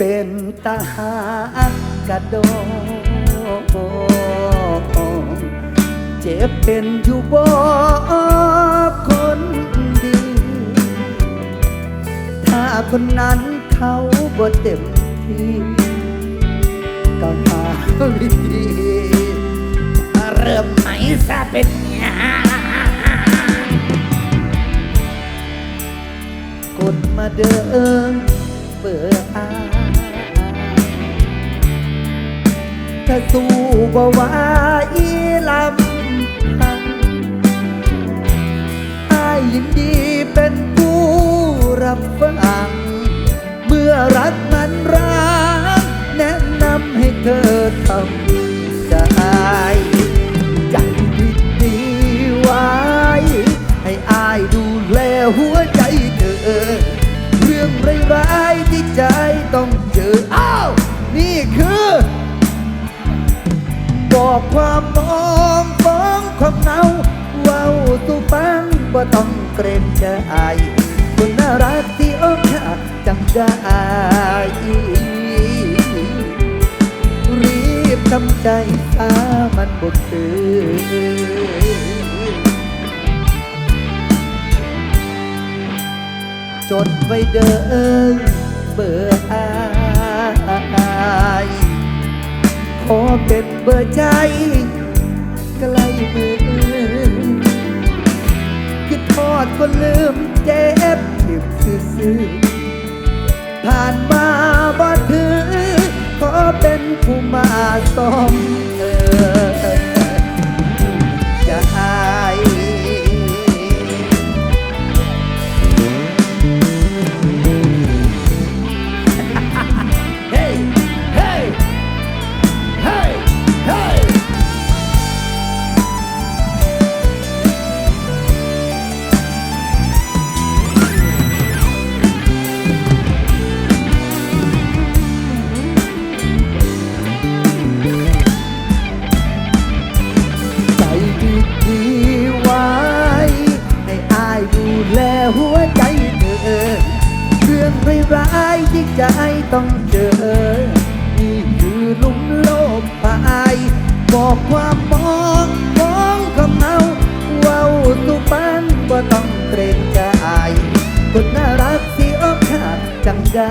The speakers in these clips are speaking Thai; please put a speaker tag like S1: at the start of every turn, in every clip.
S1: ป็นตาหากระโดงเจ็บเป็นอยู่บ่คนดี ถ้าคนนั้นเขาบ่เต็มที่ก็หาวิธีเริ่มใหม่ซะเป็นยังกดมาเดิน เบื่ออาถ้าสู้บ่าอีลำพังอายยินดีเป็นผู้รับฟัง เมื่อรักมันร้างแนะนำให้เธอทำ มันบ่คือจดไว้เดินเบอร์อายขอเป็นเบอร์ใจใกล้มือคิดทอดก็ลืมเจ็บเก็บซื่อผ่านมาบ่ถือขอเป็นผู้มาซ่อม รงใจคนน่ารักที่อกหักจังได้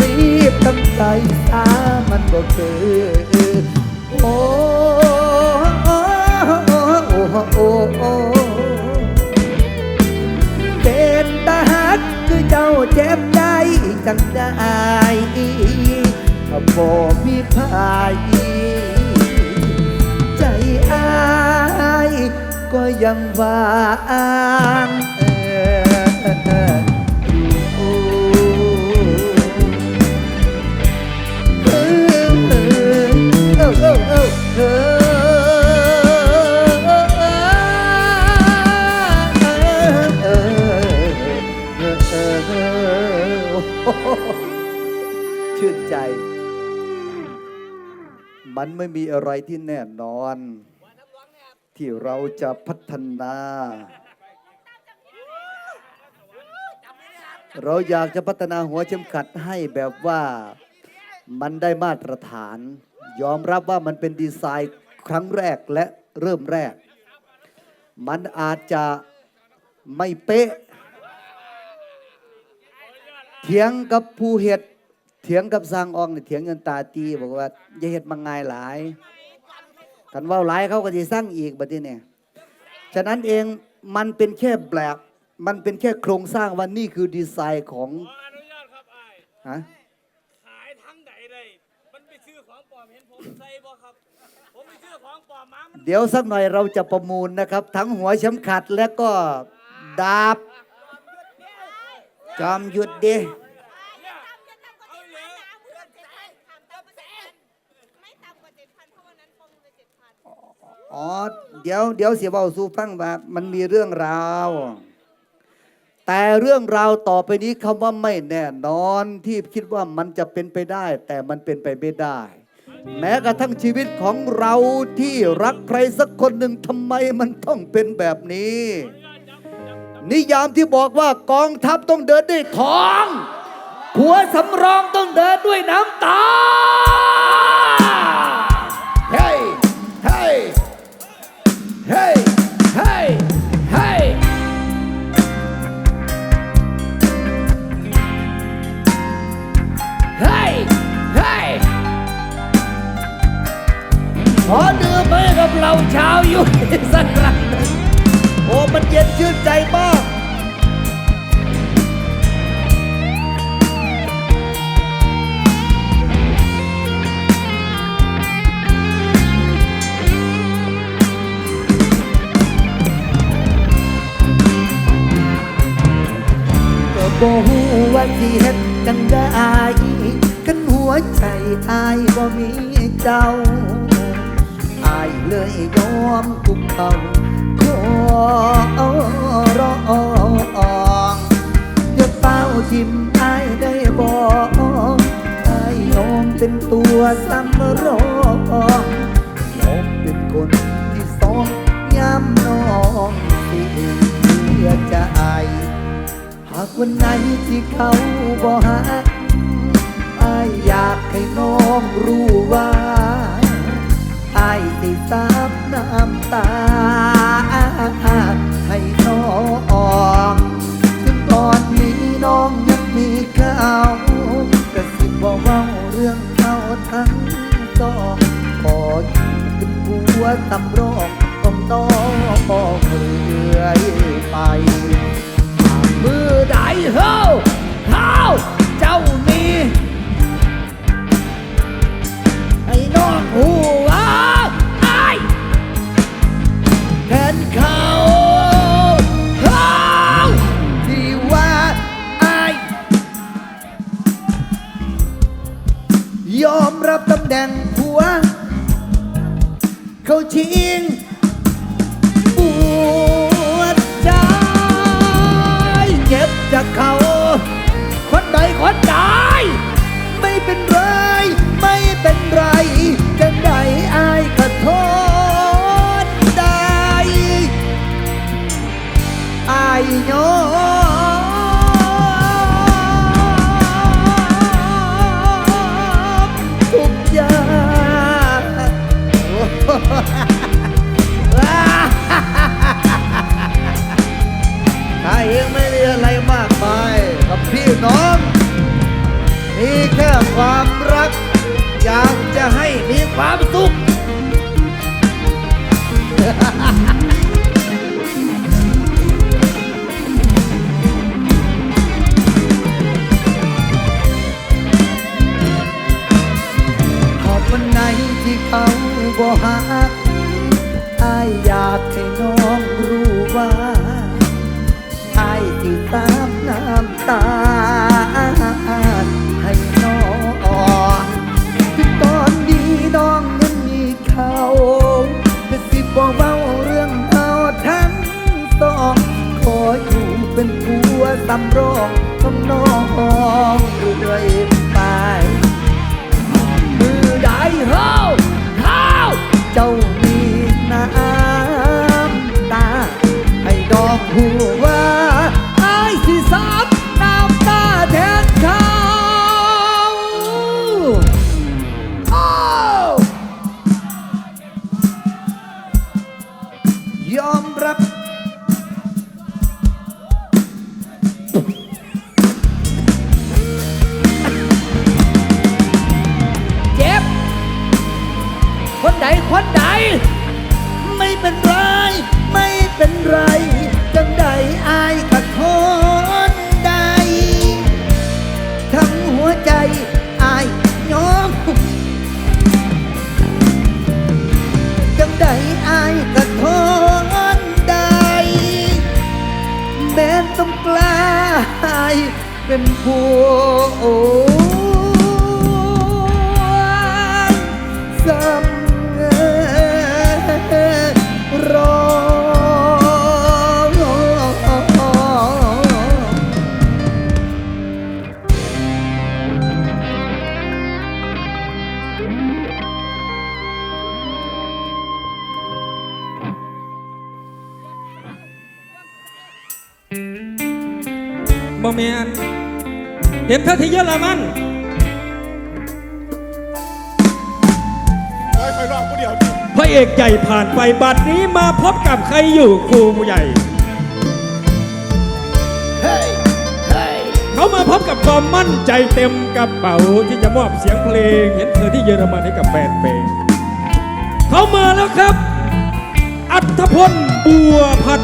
S1: รีบทำใจสามันบ่เกิดโอ้โอ้โอ้โอ้โอ้โอ้เป็นตาหักคือเจ้าเจ็บใจจังได้ถ้าบ่มีพาย ยังว่างเอออยู่เออเออเออเออเออชื่นใจ มันไม่มีอะไรที่แน่นอน ที่เราจะพัฒนา เราอยากจะพัฒนาหัวเข็มขัดให้แบบว่ามันได้มาตรฐาน ยอมรับว่ามันเป็นดีไซน์ครั้งแรกและเริ่มแรก มันอาจจะไม่เป๊ะเถียงกับผู้เห็ดเถียงกับสร้างอองเนี่ยเถียงเงินตาตีบอกว่าอย่าเห็ดมาง่ายหลาย กันเว่าหลายเขาก็จะสร้างอีกบัดนี้เนี่ยฉะนั้นเองมันเป็นแค่แบบมันเป็นแค่โครงสร้างว่านี่คือดีไซน์ของ
S2: ขออนุญาตครับไอ้าย
S1: ฮะ
S2: ขายทั้งใดเลยมันไปซื้อของปลอมเห็นผมใส่บ่ครับ ผมไปซื้อของปลอมมามัน
S1: เดี๋ยวสักหน่อยเราจะประมูลนะครับ ทั้งหัวเข็มขัดและก็ดาบจอมหยุดดิ
S2: เนี่ยเอาเลย
S3: ไม่ต่ำกว่าเจ็ดพันเพราะวันนั้นประมูลไปเจ็ดพัน
S1: อ๋อ เดี๋ยวเดี๋ยวเสียเบาสู่ฟังว่ามันมีเรื่องราว แต่เรื่องราวต่อไปนี้คำว่าไม่แน่นอนที่คิดว่ามันจะเป็นไปได้ แต่มันเป็นไปไม่ได้ แม้กระทั่งชีวิตของเราที่รักใครสักคนหนึ่งทำไมมันต้องเป็นแบบนี้ นิยามที่บอกว่ากองทัพต้องเดินด้วยท้อง ผัวสำรองต้องเดินด้วยน้ำตา ขอดื่มไปกับเราชาวยุทธสักครั้งโอ้ มันเย็นชื่นใจมากบ่ฮู้ว่าสิเฮ็ดจังได้กันหัวใจอายบ่มีเจ้า อายเลยยอมคุกเขาขอร้องอย่าเป้าทิมอายได้บอกอายยอมเป็นตัวสำรองยอมเป็นคนที่สองย้ำน้องที่เพื่อใจหากวันไหนที่เขาบ่ฮักอายอยากให้น้องรู้ว่า อายได้สาบน้ำตา ให้น้องถึงตอนนี้น้องยังมีเขากระสิบบอกเว่าเรื่องเขาทั้งสองขออยู่เป็นผัวตำรองต้องต้องเรื่อยไป เขาชิงปวดใจเจ็บจากเขา คนใดคนใดไม่เป็นไร ไม่เป็นไรจะได้อายขอโทษได้อายยอ บ่หักอายอยากให้น้องรู้ว่าอายที่ตามน้ำตา ให้น้องถึงตอนนี้น้องยังมีเขาแต่สิบอกเว้าเรื่องเขาทั้งสองขออยู่เป็นผัวสำรองของน้องเรื่อย ยอมรับ เจ็บ คนใดคนใดไม่เป็นไร ไม่เป็นไร จังใดอายกะทนได้ทั้งหัวใจอายยอมจังใด เป็นผู้
S4: บ่แม่นเห็นเธอที่เยอรมัน
S5: คอยคอยรอบผู้เดียวดิ
S4: พระเอกใหญ่ผ่านไปบัดนี้มาพบกับใครอยู่ครูใหญ่
S1: เฮ้ยเฮ้ย
S4: เขามาพบกับความมั่นใจเต็มกระเป๋าที่จะมอบเสียงเพลง เห็นเธอที่เยอรมันให้กับแฟนเพลงเขามาแล้วครับ อัธพลบัวพัด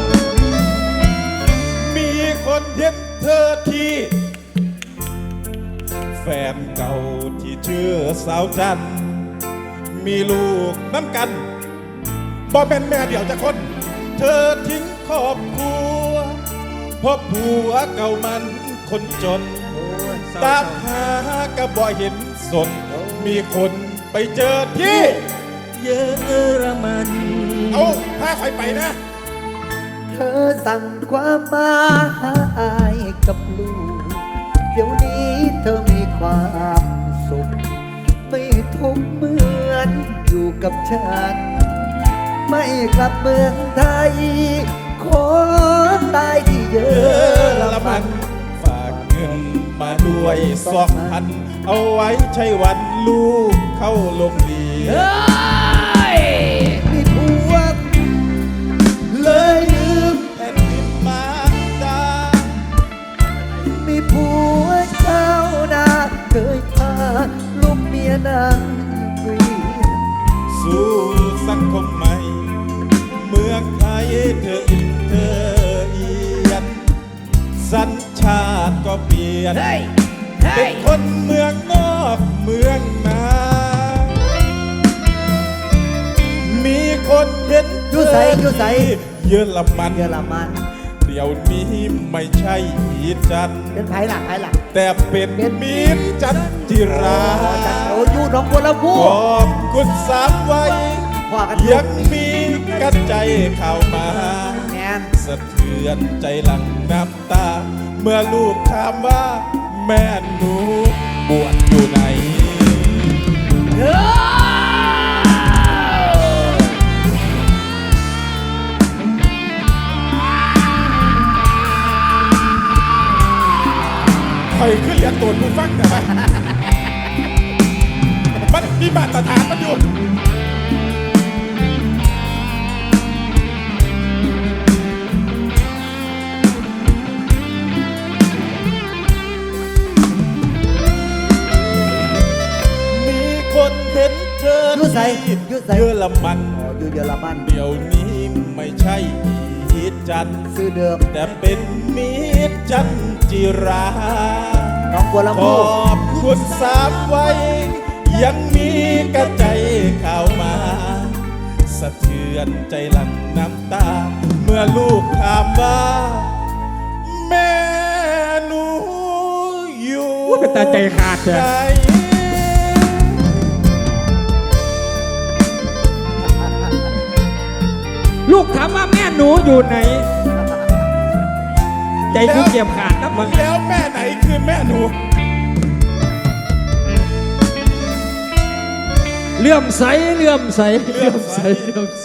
S5: แฟนเก่าที่ชื่อสาวจันทร์มีลูกน้ำกันบ่เป็นแม่เดี่ยวจะคน เธอทิ้งครอบครัวเพราะผัวเก่ามันคนจน ตามหากระบ่เห็นสน มีคนไปเจอที่
S4: เยอรมัน
S5: เอาพาใครไปนะ
S1: เธอสั่งความมาหาอายกับลูก เดี๋ยวนี้เธอมี ความสุข ไม่ทุกเหมือนอยู่กับฉัน ไม่กลับเมืองไทย ขอตายที่เยอร
S5: ละ
S1: มั
S5: มันน ฝากเงินมาด้วยสองพัน เอาไว้ใช้วันลูกเข้าโรงเรียน
S1: ลูกเมียนางเกวียน
S5: สู่สังคมใหม่ เมืองไทยเธออินเธอเอียนสัญชาติก็เปลี่ยน เป็นคนเมืองนอกเมืองนา มีคนเห็นเธ
S1: อยู่ใสอยู่ใส
S5: เยอรมัน
S1: เยอรมัน
S5: เดี๋ยวนี้ไม่ใช่อีจันทร์
S1: เป็นไผ่หลักไผ่หลัก
S5: แต่เป็นมีนจันจิรา
S1: โอ้อยู่หน้องบัวลำพู
S5: ขอบคุณสามวัย
S1: พ่อกัน
S5: ยังมีกันใจเข้ามา
S1: แมน
S5: สะเทือนใจหลังน้ำตา เมื่อลูกถามว่าแม่หนูบวชอยู่ไหนคอยขึ้นเรียนตัวผู้ฟังนะ มันมีมาตรฐานมันอยู่มีคนเห็นเธอ
S1: อยู่ใสอยู่ใส
S5: เยอรมัน
S1: อ๋ออยู่เยอรมัน
S5: เดี๋ยวนี้ไม่ใช่อีจันทร์
S1: ซื้อเดิม
S5: แต่เป็นมีดจันจิรา
S1: หน้องบัวลำ
S5: ข
S1: พู
S5: อบคุณสามไว้ ยังมีกระใจข่าวมา สะเทือนใจหลังน้ำตา เมื่อลูกถามว่า แม่หนูอยู่
S4: อุ๊ยเป็นตาใจขาดเถอะ
S5: ไหน
S4: ลูกถามว่าแม่หนูอยู่ไหน ใจกูเกียบขาดนะมึง
S5: แล้วแม่ไหนคือแม่หนู
S4: เลื่อมใสเลื่อมใส
S5: เลื่อมใส
S4: เลื่อมใส